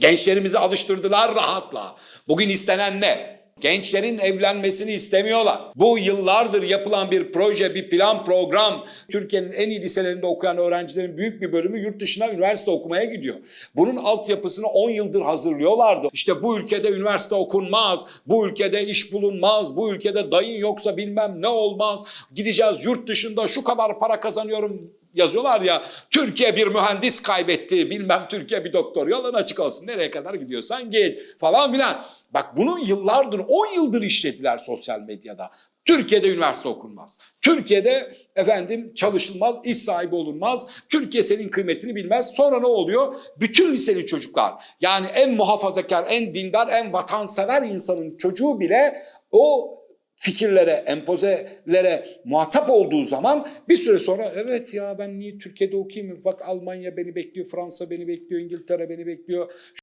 Gençlerimizi alıştırdılar rahatla. Bugün istenen ne? Gençlerin evlenmesini istemiyorlar. Bu yıllardır yapılan bir proje, bir plan, program. Türkiye'nin en iyi liselerinde okuyan öğrencilerin büyük bir bölümü yurt dışına üniversite okumaya gidiyor. Bunun altyapısını 10 yıldır hazırlıyorlardı. İşte bu ülkede üniversite okunmaz, bu ülkede iş bulunmaz, bu ülkede dayın yoksa bilmem ne olmaz. Gideceğiz yurt dışında şu kadar para kazanıyorum yazıyorlar ya Türkiye bir mühendis kaybetti bilmem Türkiye bir doktor yolun açık olsun nereye kadar gidiyorsan git falan filan. Bak bunu yıllardır 10 yıldır işlediler sosyal medyada. Türkiye'de üniversite okunmaz. Türkiye'de efendim çalışılmaz, iş sahibi olunmaz. Türkiye senin kıymetini bilmez. Sonra ne oluyor? Bütün liseli çocuklar yani en muhafazakar, en dindar, en vatansever insanın çocuğu bile o fikirlere, empozelere muhatap olduğu zaman bir süre sonra evet ya ben niye Türkiye'de okuyayım? Bak Almanya beni bekliyor, Fransa beni bekliyor, İngiltere beni bekliyor.